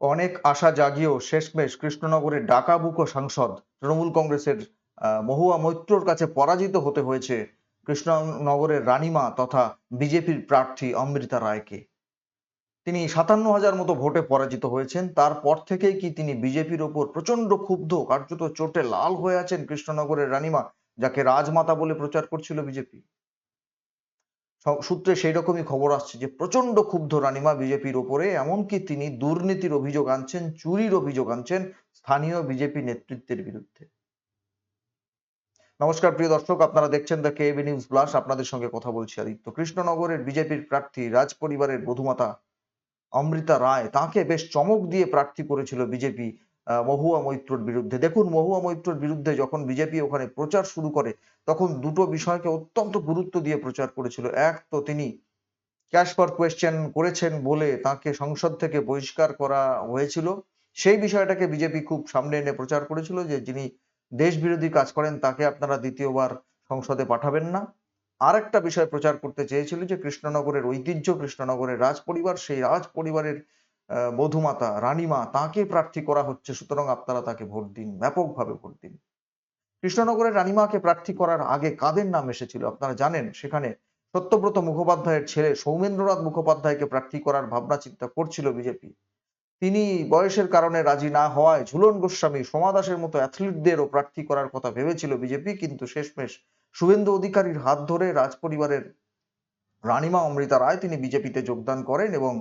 অনেক আশা জাগিয়েও শেষমেশ কৃষ্ণনগরের ডাকাবুকো সাংসদ তৃণমূল কংগ্রেসের মহুয়া মৈত্রর কাছে পরাজিত হতে হয়েছে কৃষ্ণনগরের রানীমা তথা বিজেপির প্রার্থী অমৃতা রায়কে। তিনি সাতান্ন হাজার মতো ভোটে পরাজিত হয়েছেন। তারপর থেকেই কি তিনি বিজেপির ওপর প্রচণ্ড ক্ষুব্ধ, কার্যত চোটে লাল হয়ে আছেন কৃষ্ণনগরের রানীমা, যাকে রাজমাতা বলে প্রচার করছিল বিজেপি? সূত্রে সেই রকমই খবর আসছে যে প্রচণ্ড ক্ষুব্ধ রানীমা বিজেপির ওপরে, এমনকি তিনি দুর্নীতির অভিযোগ আনছেন, চুরির অভিযোগ আনছেন স্থানীয় বিজেপি নেতৃত্বের বিরুদ্ধে। নমস্কার প্রিয় দর্শক, আপনারা দেখছেন দ্য কেবি নিউজ প্লাস আপনাদের সঙ্গে কথা বলছি আদিত্য। কৃষ্ণনগরের বিজেপির প্রার্থী রাজ পরিবারের বধুমাতা অমৃতা রায়, তাকে বেশ চমক দিয়ে প্রার্থী করেছিল বিজেপি মহুয়া মৈত্রর বিরুদ্ধে। দেখুন, মহুয়া মৈত্রর বিরুদ্ধে যখন বিজেপি ওখানে প্রচার শুরু করে, তখন দুটো বিষয়কে অত্যন্ত গুরুত্ব দিয়ে প্রচার করেছিল। এক তো তিনি ক্যাশ ফর কোয়েশ্চেন করেছেন বলে তাকে সংসদ থেকে বহিষ্কার করা হয়েছিল। সেই বিষয়টাকে বিজেপি খুব সামনে এনে প্রচার করেছিল যে, যিনি দেশ বিরোধী কাজ করেন, তাকে আপনারা দ্বিতীয়বার সংসদে পাঠাবেন না। আরেকটা বিষয় প্রচার করতে চেয়েছিল যে, কৃষ্ণনগরের ঐতিহ্য, কৃষ্ণনগরের রাজ পরিবার সেই রাজ পরিবারের বধূমাতা রানীমা তাকে প্রার্থী করা হচ্ছে, সুতরাং আপনারা তাকে ভোট দিন, ব্যাপকভাবে ভোট দিন। কৃষ্ণনগরের রানীমাকে প্রার্থী করার আগে কাদের নাম এসেছিল? আপনারা জানেন, সেখানে সত্যব্রত মুখোপাধ্যায়ের ছেলে সৌমেন্দ্রনাথ মুখোপাধ্যায়কে প্রার্থী করার ভাবনা চিন্তা করছিল বিজেপি। তিনি বয়সের কারণে রাজি না হওয়ায় ঝুলন গোস্বামী, সোমা দাসের মতো অ্যাথলিটদেরও প্রার্থী করার কথা ভেবেছিল বিজেপি, কিন্তু শেষমেশ শুভেন্দু অধিকারীর হাত ধরে রাজ পরিবারের রানীমা অমৃতা রায় তিনি বিজেপিতে যোগদান করেন এবং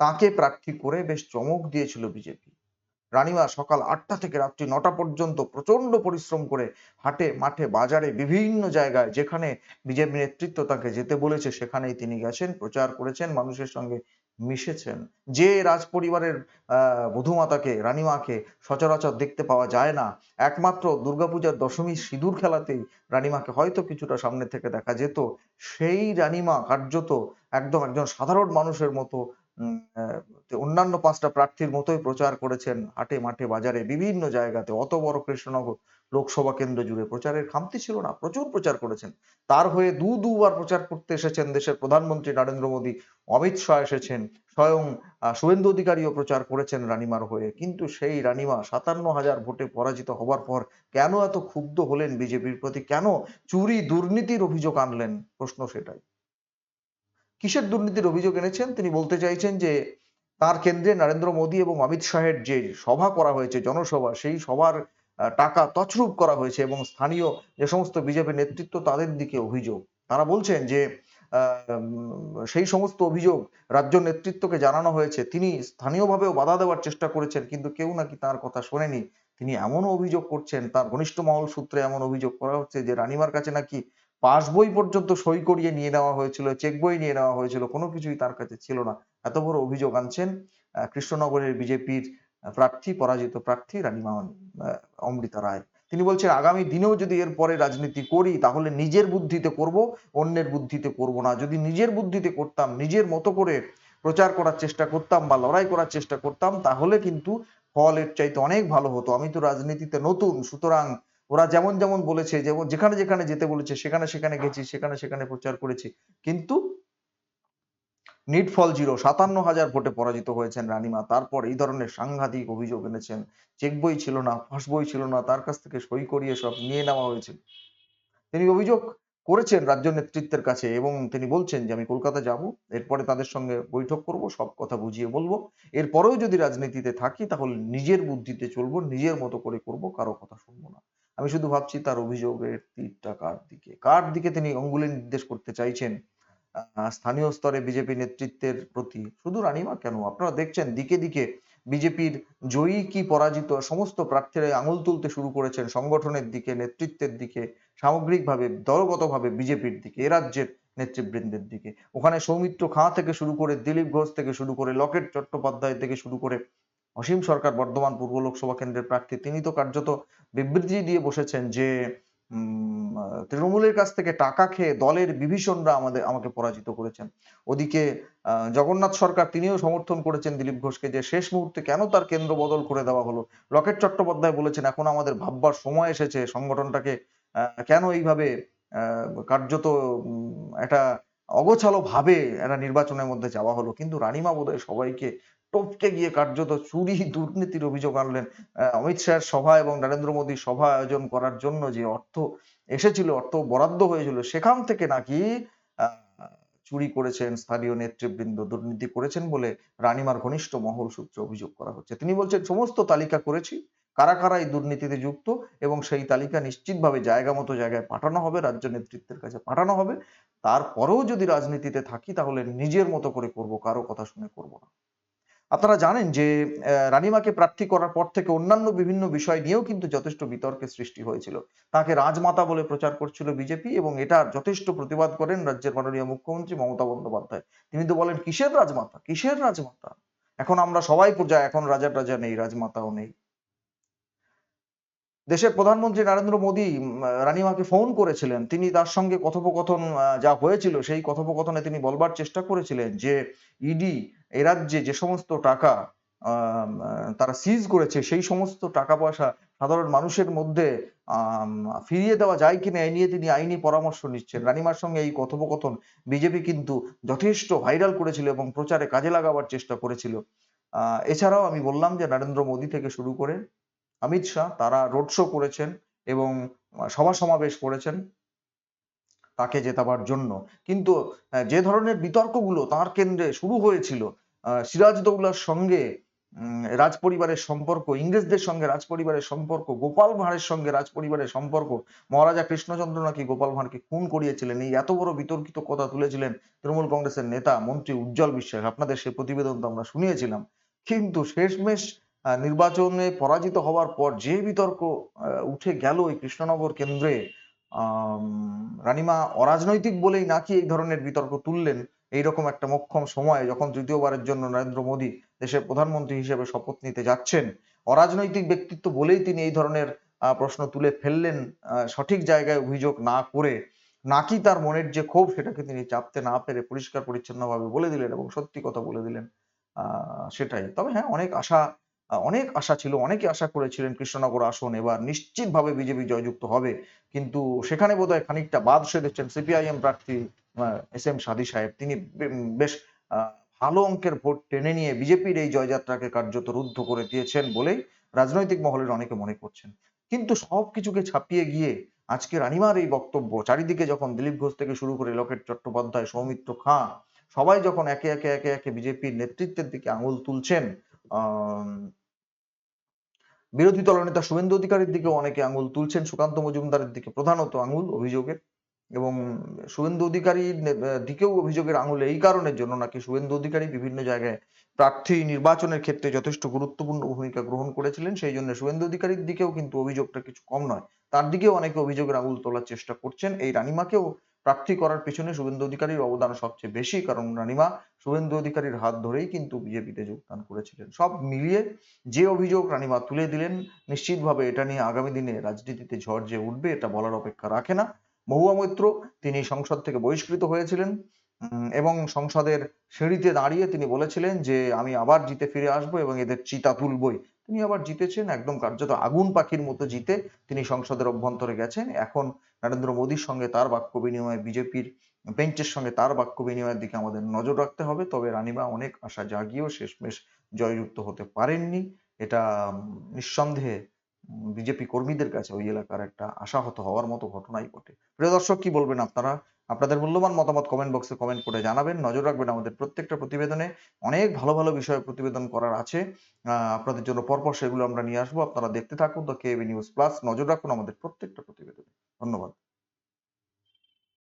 তাকে প্রার্থী করে বেশ চমক দিয়েছিল বিজেপি। রানীমা সকাল আটটা থেকে রাত্রি নটা পর্যন্ত প্রচণ্ড পরিশ্রম করে হাটে, মাঠে, বাজারে, বিভিন্ন জায়গায় যেখানে বিজেপি নেতৃত্ব তাকে যেতে বলেছে, সেখানেই তিনি গেছেন, প্রচার করেছেন, মানুষের সঙ্গে মিশেছেন। যে রাজ পরিবারের বধূমাতাকে, রানীমাকে সচরাচর দেখতে পাওয়া যায় না, একমাত্র দুর্গাপূজার দশমী সিঁদুর খেলাতেই রানীমাকে হয়তো কিছুটা সামনে থেকে দেখা যেত, সেই রানীমা কার্যত একদম একজন সাধারণ মানুষের মতো অন্যান্য পাঁচটা প্রার্থীর মতোই প্রচার করেছেন হাটে মাঠে বাজারে বিভিন্ন জায়গাতে। অত বড় কৃষ্ণনগর লোকসভা কেন্দ্র জুড়ে প্রচারের খামতি ছিল না, প্রচুর প্রচার করেছেন। তার হয়ে দু দুবার প্রচার করতে এসেছেন দেশের প্রধানমন্ত্রী নরেন্দ্র মোদী। অমিত শাহ এসেছেন, স্বয়ং শুভেন্দু অধিকারীও প্রচার করেছেন রানীমার হয়ে। কিন্তু সেই রানীমা সাতান্ন হাজার ভোটে পরাজিত হবার পর কেন এত ক্ষুব্ধ হলেন বিজেপির প্রতি? কেন চুরি দুর্নীতির অভিযোগ আনলেন? প্রশ্ন সেটাই। কিসের দুর্নীতির অভিযোগ এনেছেন? তিনি বলতে চাইছেন যে, তার কেন্দ্রে নরেন্দ্র মোদী এবং অমিত শাহের যে সভা করা হয়েছে, জনসভা, সেই সভার টাকা তছরূপ করা হয়েছে এবং স্থানীয় যে সমস্ত বিজেপি নেতৃত্ব, তাদের দিকে অভিযোগ। তারা বলছেন যে সেই সমস্ত অভিযোগ রাজ্য নেতৃত্বকে জানানো হয়েছে। তিনি স্থানীয়ভাবেও বাধা দেওয়ার চেষ্টা করেছেন, কিন্তু কেউ নাকি তার কথা শোনেনি। তিনি এমনও অভিযোগ করছেন, তার ঘনিষ্ঠ মহল সূত্রে এমন অভিযোগ করা হচ্ছে যে, রানীমার কাছে নাকি পাস বই পর্যন্ত সই করিয়ে নিয়ে নেওয়া হয়েছিল চেক বই নিয়ে নেওয়া হয়েছিল, কোনো কিছুই তার কাছে ছিল না। এত বড় অভিযোগ আনছেন কৃষ্ণনগরের বিজেপির প্রার্থী, পরাজিত প্রার্থী রানীমা অমৃতা রায়। তিনি বলছেন, আগামী দিনেও যদি এর পরে রাজনীতি করি, তাহলে নিজের বুদ্ধিতে করব, অন্যের বুদ্ধিতে করব না। যদি নিজের বুদ্ধিতে করতাম, নিজের মতো করে প্রচার করার চেষ্টা করতাম বা লড়াই করার চেষ্টা করতাম, তাহলে কিন্তু ফল এর চাইতে অনেক ভালো হতো। আমি তো রাজনীতিতে নতুন, সুতরাং ওরা যেমন যেমন বলেছে, যেমন যেখানে যেখানে যেতে বলেছে, সেখানে সেখানে গেছি, সেখানে সেখানে প্রচার করেছি। কিন্তু নিট ফল জিরো সাতান্ন হাজার ভোটে পরাজিত হয়েছেন রানীমা। তারপর এই ধরনের সাংঘাতিক অভিযোগ এনেছেন। চেক বই ছিল না, ফাঁস বই ছিল না, তার কাছ থেকে সই করিয়ে সব নিয়ে নেওয়া হয়েছিল তিনি অভিযোগ করেছেন রাজ্য নেতৃত্বের কাছে এবং তিনি বলছেন যে, আমি কলকাতা যাব, এরপরে তাদের সঙ্গে বৈঠক করব, সব কথা বুঝিয়ে বলব। এরপরেও যদি রাজনীতিতে থাকি, তাহলে নিজের বুদ্ধিতে চলবো, নিজের মতো করে করব, কারও কথা শুনব না। আমি শুধু ভাবছি তার অভিযোগের তীরটা কার দিকে? কার দিকে তিনি অঙ্গুলি নির্দেশ করতে চাইছেন? স্থানীয় স্তরে বিজেপি নেতৃত্বের প্রতি শুধু রানীমা কেন? আপনারা দেখছেন দিকে দিকে বিজেপির জয়ী কি পরাজিত? সমস্ত প্রার্থীরা আঙুল তুলতে শুরু করেছেন সংগঠনের দিকে, নেতৃত্বের দিকে, সামগ্রিকভাবে, দলগতভাবে বিজেপির দিকে, এ রাজ্যের নেতৃবৃন্দের দিকে। ওখানে সৌমিত্র খাঁ থেকে শুরু করে দিলীপ ঘোষ থেকে শুরু করে লকেট চট্টোপাধ্যায় থেকে শুরু করে অসীম সরকার বর্ধমান পূর্ব লোকসভা কেন্দ্রের প্রার্থী। তিনি তো কার্যত বিবৃতি দিয়ে বসেছেন যে তৃণমূলের কাছ থেকে টাকা খেয়ে দলের বিভীষণরা আমাদের, আমাকে পরাজিত করেছেন। ওদিকে জগন্নাথ সরকার তিনিও সমর্থন করেছেন দিলীপ ঘোষকে যে, শেষ মুহূর্তে কেন তার কেন্দ্র বদল করে দেওয়া হলো? লকেট চট্টোপাধ্যায় বলেছেন, এখন আমাদের ভাববার সময় এসেছে, সংগঠনটাকে কেন এইভাবে কার্যত একটা অগোছালো ভাবে একটা নির্বাচনের মধ্যে যাওয়া হলো? কিন্তু রানীমা বোধহয় সবাইকে টপকে গিয়ে কার্যত চুরি, দুর্নীতির অভিযোগ আনলেন অমিত শাহের সভা এবং নরেন্দ্র মোদীর সভা আয়োজন করার জন্য যে অর্থ এসেছিল, অর্থ বরাদ্দ হয়েছিল, সেখান থেকে নাকি চুরি করেছেন স্থানীয় নেতৃবৃন্দ, দুর্নীতি করেছেন বলে রানিমার ঘনিষ্ঠ মহল সূত্রে অভিযোগ করা হচ্ছে। তিনি বলছেন, সমস্ত তালিকা করেছি, কারা কারা এই দুর্নীতিতে যুক্ত এবং সেই তালিকা নিশ্চিতভাবে জায়গা মতো জায়গায় পাঠানো হবে, রাজ্য নেতৃত্বের কাছে পাঠানো হবে। তারপরেও যদি রাজনীতিতে থাকি, তাহলে নিজের মতো করে করব, কারও কথা শুনে করব না। আপনারা জানেন যে রানিমাকে প্রার্থী করার পর থেকে অন্যান্য বিভিন্ন বিষয় নিয়েও কিন্তু যথেষ্ট বিতর্কের সৃষ্টি হয়েছিল। তাকে রাজমাতা বলে প্রচার করছিল বিজেপি এবং এটার যথেষ্ট প্রতিবাদ করেন রাজ্যের মাননীয় মুখ্যমন্ত্রী মমতা বন্দ্যোপাধ্যায়। তিনি তো বলেন, কিসের রাজমাতা? কিসের রাজমাতা? এখন আমরা সবাই পূজা এখন রাজার রাজা নেই, রাজমাতাও নেই। দেশের প্রধানমন্ত্রী নরেন্দ্র মোদী রানিমাকে ফোন করেছিলেন। তিনি তার সঙ্গে কথোপকথন যা হয়েছিল, সেই কথোপকথনে তিনি বলবার চেষ্টা করেছিলেন যে ইডি এ রাজ্যে যে সমস্ত টাকা তারা সিজ করেছে, সেই সমস্ত টাকা পয়সা সাধারণ মানুষের মধ্যে ফিরিয়ে দেওয়া যায় কিনা এই নিয়ে তিনি আইনি পরামর্শ নিচ্ছেন। রানিমার সঙ্গে এই কথোপকথন বিজেপি কিন্তু যথেষ্ট ভাইরাল করেছিল এবং প্রচারে কাজে লাগাবার চেষ্টা করেছিল। এছাড়াও আমি বললাম যে, নরেন্দ্র মোদী থেকে শুরু করে অমিত শাহ তারা রোড শো করেছেন এবং সভা সমাবেশ করেছেন তাকে জেতাবার জন্য। কিন্তু যে ধরনের বিতর্কগুলো তার কেন্দ্রে শুরু হয়েছিল আহ, সিরাজদৌলার সঙ্গে রাজ পরিবারের সম্পর্ক ইংরেজদের সঙ্গে রাজ পরিবারের সম্পর্ক গোপাল ভাঁড়ের সঙ্গে রাজ পরিবারের সম্পর্ক মহারাজা কৃষ্ণচন্দ্র নাকি গোপাল ভাঁড়কে খুন করিয়েছিলেন এই এত বড় বিতর্কিত কথা তুলেছিলেন তৃণমূল কংগ্রেসের নেতা মন্ত্রী উজ্জ্বল বিশ্বাস। আপনাদের সেই প্রতিবেদন তো আমরা শুনিয়েছিলাম। কিন্তু শেষমেশ নির্বাচনে পরাজিত হওয়ার পর যে বিতর্ক উঠে গেল এই কৃষ্ণনগর কেন্দ্রে রানিমা অরাজনৈতিক বলেই নাকি এই ধরনের বিতর্ক তুললেন। এইরকম একটা মোক্ষম সময়ে যখন তৃতীয়বারের জন্য নরেন্দ্র মোদী দেশের প্রধানমন্ত্রী হিসেবে শপথ নিতে যাচ্ছেন, অরাজনৈতিক ব্যক্তিত্ব বলেই তিনি এই ধরনের প্রশ্ন তুলে ফেললেন সঠিক জায়গায় অভিযোগ না করে। নাকি তার মনের যে ক্ষোভ সেটাকে তিনি চাপতে না পেরে পরিষ্কার পরিচ্ছন্নভাবে বলে দিলেন এবং সত্যি কথা বলে দিলেন সেটাই। তবে হ্যাঁ অনেক আশা অনেক আশা ছিল, অনেকে আশা করেছিলেন কৃষ্ণনগর আসন এবার নিশ্চিতভাবে বিজেপি জয়যুক্ত হবে। কিন্তু সেখানে বোধহয় খানিকটা বাদ সেধেছেন সিপিআইএম প্রার্থী এস এম সাদি সাহেব। তিনি বেশ ভালো অঙ্কের ভোট টেনে নিয়ে বিজেপির এই জয়যাত্রাকে কার্যত রুদ্ধ করে দিয়েছেন বলেই রাজনৈতিক মহলের অনেকে মনে করছেন। কিন্তু সবকিছুকে ছাপিয়ে গিয়ে আজকে রানিমার এই বক্তব্য, চারিদিকে যখন দিলীপ ঘোষ থেকে শুরু করে লকেট চট্টোপাধ্যায়, সৌমিত্র খাঁ, সবাই যখন একে একে একে একে বিজেপির নেতৃত্বের দিকে আঙুল তুলছেন বিরোধী দলনেতা শুভেন্দু অধিকারীর দিকেও অনেকে আঙুল তুলছেন, সুকান্ত মজুমদারের দিকে প্রধানত আঙুল অভিযোগের। এবং শুভেন্দু অধিকারীর দিকেও অভিযোগের আঙুল এই কারণের জন্য নাকি শুভেন্দু অধিকারী বিভিন্ন জায়গায় প্রার্থী নির্বাচনের ক্ষেত্রে যথেষ্ট গুরুত্বপূর্ণ ভূমিকা গ্রহণ করেছিলেন, সেই জন্য শুভেন্দু অধিকারীর দিকেও কিন্তু অভিযোগটা কিছু কম নয়। তার দিকেও অনেকে অভিযোগের আঙুল তোলার চেষ্টা করছেন। এই রানিমাকেও প্রার্থী করার পেছনে শুভেন্দু অধিকারীর অবদান সবচেয়ে বেশি, কারণ রানিমা শুভেন্দু অধিকারীর হাত ধরেই কিন্তু বিজেপিতে যোগদান করেছিলেন। সব মিলিয়ে যে অভিযোগ রানিমা তুলে দিলেন, নিশ্চিতভাবে এটা নিয়ে আগামী দিনে রাজনীতিতে ঝড় যে উঠবে, এটা বলার অপেক্ষা রাখে না। মহুয়া মৈত্র, তিনি সংসদ থেকে বহিষ্কৃত হয়েছিলেন এবং সংসদের সিঁড়িতে দাঁড়িয়ে তিনি বলেছিলেন যে, আমি আবার জিতে ফিরে আসব এবং এদের চিতা তুলবই। তিনি আবার জিতেছেন, একদম কার্যত আগুন পাখির মতো জিতে তিনি সংসদের অভ্যন্তরে গেছেন। এখন নরেন্দ্র মোদীর সঙ্গে তার বাক্য বিনিময়ে, বিজেপির বেঞ্চের সঙ্গে তার বাক্য বিনিময়ের দিকে আমাদের নজর রাখতে হবে। তবে রানিমা অনেক আশা জাগিয়েও শেষমেশ জয়যুক্ত হতে পারেননি। এটা নিঃসন্দেহে বিজেপি কর্মীদের কাছে ওই এলাকার একটা আশাহত হওয়ার মতো ঘটনাই বটে প্রিয় দর্শক, কি বলবেন আপনারা? আপনাদের মূল্যবান মতামত কমেন্ট বক্সে কমেন্ট করে জানাবেন। নজর রাখবেন আমাদের প্রত্যেকটা প্রতিবেদনে অনেক ভালো ভালো বিষয়ে প্রতিবেদন করার আছে। আপনাদের জন্য পরপর সেগুলো আমরা নিয়ে আসব। আপনারা দেখতে থাকুন তো কেবি নিউজ প্লাস নজর রাখুন আমাদের প্রত্যেকটা প্রতিবেদনে। ধন্যবাদ।